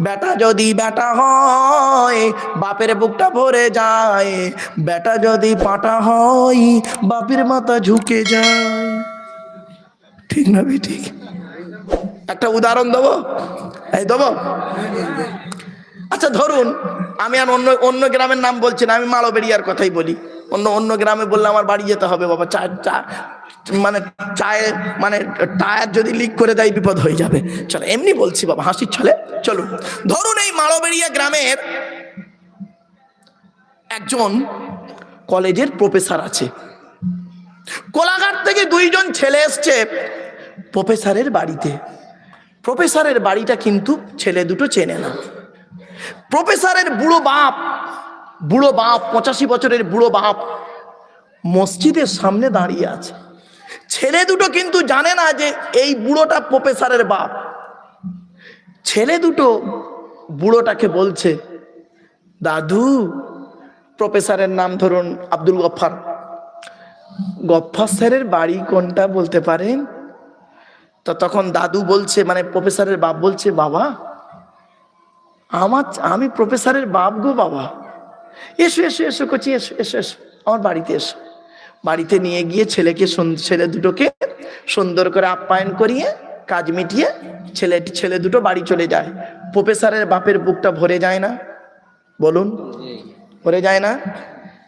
বেটা যদি বেটা হয়, বাপের বুকটা ভরে যায়। বেটা যদি পাটা হয়, বাপের মাথা ঝুঁকে যায়। ঠিক না বে ঠিক একটা উদাহরণ দেবো? এই দেবো? আচ্ছা ধরুন, আমি আর অন্য অন্য গ্রামের নাম বলছি না, আমি মালবেড়িয়ার কথাই বলি। অন্য অন্য গ্রামে বললে আমার বাড়ি যেতে হবে, বাবা, চার চা মানে চায়ে মানে টায়ার যদি লিক করে দেয়, বিপদ হয়ে যাবে। চলো, এমনি বলছি বাবা, হাসির ছলে। চলো, ধরুন এই মালবেড়িয়া গ্রামের একজন কলেজের প্রফেসর আছে। কোলাঘাট থেকে দুইজন ছেলে এসছে প্রফেসরের বাড়িতে। প্রফেসরের বাড়িটা কিন্তু ছেলে দুটো চেনে না। প্রফেসরের বুড়ো বাপ বুড়ো বাপ, পঁচাশি বছরের বুড়ো বাপ মসজিদের সামনে দাঁড়িয়ে আছে। ছেলে দুটো কিন্তু জানে না যে এই বুড়োটা প্রফেসরের বাপ। ছেলে দুটো বুড়োটাকে বলছে, দাদু, প্রফেসরের নাম ধরুন আব্দুল গফ্ফার। গফ্ফার স্যারের বাড়ি কোনটা বলতে পারেন? তো তখন দাদু বলছে মানে প্রফেসরের বাপ বলছে, বাবা, আমার আমি প্রফেসরের বাপ গো বাবা। এসো এসো এসো, কচি, এসো এসো এসো, আমার বাড়িতে এসো। বাড়িতে নিয়ে গিয়ে ছেলেকে ছেলে দুটোকে সুন্দর করে আপ্যায়ন করিয়ে, কাজ মিটিয়ে ছেলে ছেলে দুটো বাড়ি চলে যায়। প্রফেসরের বাপের বুকটা ভরে যায় না। বলুন, ভরে যায় না?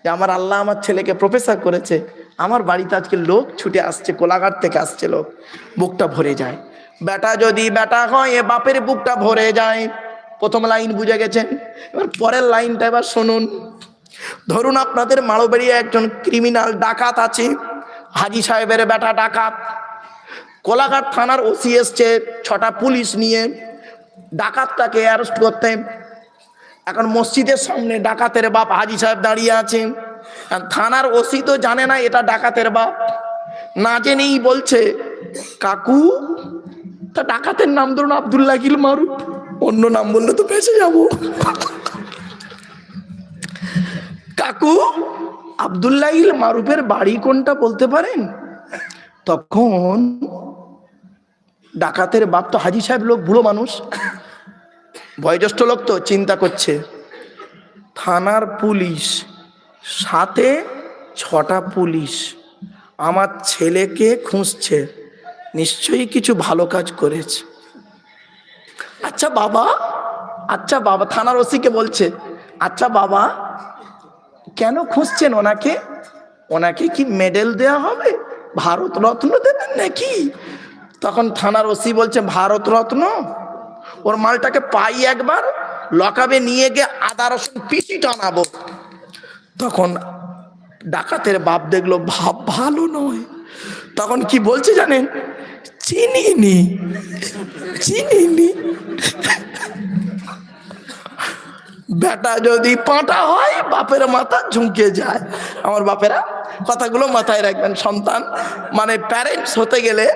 যে আমার আল্লাহ আমার ছেলেকে প্রফেসর করেছে। আমার বাড়িতে আজকে লোক ছুটে আসছে, কোলাঘাট থেকে আসছে লোক। বুকটা ভরে যায়। বেটা যদি বেটা হয়, এ বাপের বুকটা ভরে যায়। প্রথম লাইন বুঝে গেছেন? এবার পরের লাইনটা এবার শুনুন। ধরুন আপনাদের মাড়োবাড়িয়ে একজন ক্রিমিনাল ডাকাত আছে, হাজি সাহেবের বেটা ডাকাত। কোলাঘাট থানার ওসি এসছে ছটা পুলিশ নিয়ে, ডাকাতটাকে অ্যারেস্ট করতে। এখন মসজিদের সামনে ডাকাতের বাপ হাজি সাহেব দাঁড়িয়ে আর থানার ওসি তো জানে না এটা ডাকাতের বাপ। না জেনেই বলছে, কাকু, তা ডাকাতের নাম ধরুন আবদুল্লাহ গিল মারুফ অন্য নাম বললে তো বেঁচে যাব। কাকু আবদুল্লাহ মারুফের বাড়ি কোনটা বলতে পারেন? তখন ডাকাতের বাপ তো হাজি সাহেব লোক, বুড়ো মানুষ। বয়োজ্যেষ্ঠ লোক তো, চিন্তা করছে। থানার পুলিশ, সাথে ছটা পুলিশ। আমার ছেলেকে খুঁজছে, নিশ্চয়ই কিছু ভালো কাজ করেছে। আচ্ছা বাবা আচ্ছা বাবা, থানার ওসিকে বলছে আচ্ছা বাবা কেন খুঁজছেন ওনাকে? ওনাকে কি মেডেল দেওয়া হবে? ভারত রত্ন দেবেন নাকি? তখন থানার ওসি বলছে, ভারত রত্ন? ওর মালটাকে পাই একবার লকাবে নিয়ে গিয়ে আদা রসুন পিসি টানাবো। তখন ডাকাতের বাপ দেখল, ভাব ভালো নয়। তখন কি বলছে জানেন? চিনিনি চিনিনি। বেটা যদি পাঁটা হয়, বাপের মাথা ঝুঁকে যায়। আমার বাপেরা কথাগুলো মাথায় রাখবেন, সন্তান। মানে প্যারেন্টস হতে গেলে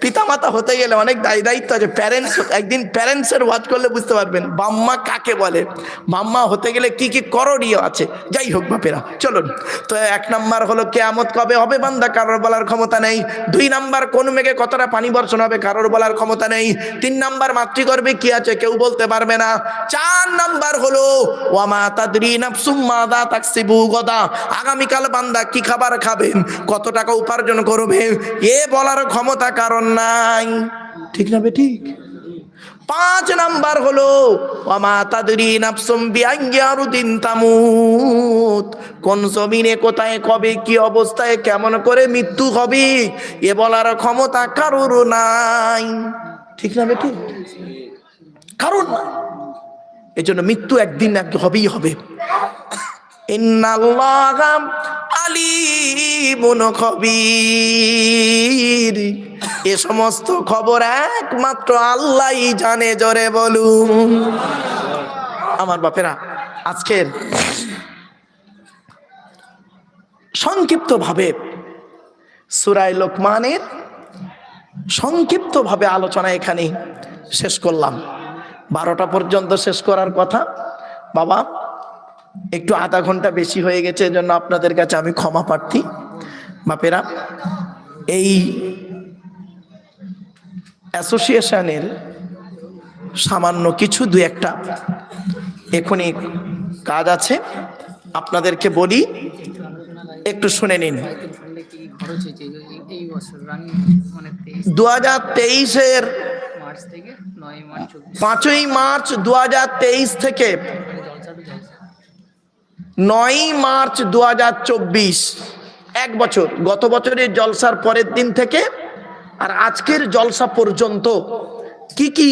পিতামাতা হতে গেলে অনেক দায়ী দায়িত্ব আছে। প্যারেন্টস একদিন প্যারেন্টসের ওয়াচ করলে বুঝতে পারবেন। বাম্মা কাকে বলে? বাম্মা হতে গেলে কি কি করণীয় আছে? যাই হোক বাপেরা, চলুন। তো এক নাম্বার হলো, কেয়ামত কবে হবে বান্দা? কারোর বলার ক্ষমতা নেই। দুই নাম্বার, কোন মেঘে কতটা পানি বর্ষণ হবে? কারোর বলার ক্ষমতা নেই। তিন নাম্বার, মাতৃগর্ভে কি আছে? কেউ বলতে পারবে না। চার নাম্বার হলো, ওয়ামা তাদরি নাফসুম মাদা তাকসিবু গদা। আগামীকাল বান্দা কি খাবার খাবেন কত টাকা উপার্জন করবে? এ বলার ক্ষমতা কারণ নাই। ঠিক না ঠিক? পাঁচ নাম্বার হলো কোন জমিনে কোথায়, কবে, কি অবস্থায়, কেমন করে মৃত্যু হবে, এ বলার ক্ষমতা কারোর নাই। ঠিক না বে, ঠিক? কারণ না এই জন্য মৃত্যু একদিন এক হবেই হবে। ইন্নাল্লাহা আলিমুন খবীর। এ সমস্ত খবর একমাত্র আল্লাহই জানে, জোরে বলুন। আমার বাপেরা, আজকের সংক্ষিপ্ত ভাবে সুরাই লোকমানের সংক্ষিপ্ত ভাবে আলোচনা এখানে শেষ করলাম। বারোটা পর্যন্ত শেষ করার কথা। বাবা, একটু আধা ঘণ্টা বেশি হয়ে গেছে, এজন্য আপনাদের কাছে আমি ক্ষমা প্রার্থী। বাপেরা, এই অ্যাসোসিয়েশনের সামান্য কিছু দু একটা এখনই কাজ আছে। আপনাদেরকে বলি, একটু শুনে নিন। দু হাজার তেইশের নয় পাঁচই মার্চ দু হাজার তেইশ থেকে নয়ই মার্চ দু হাজার চব্বিশ, এক বছর। গত বছরের জলসার পরের দিন থেকে আর আজকের জলসা পর্যন্ত কি কি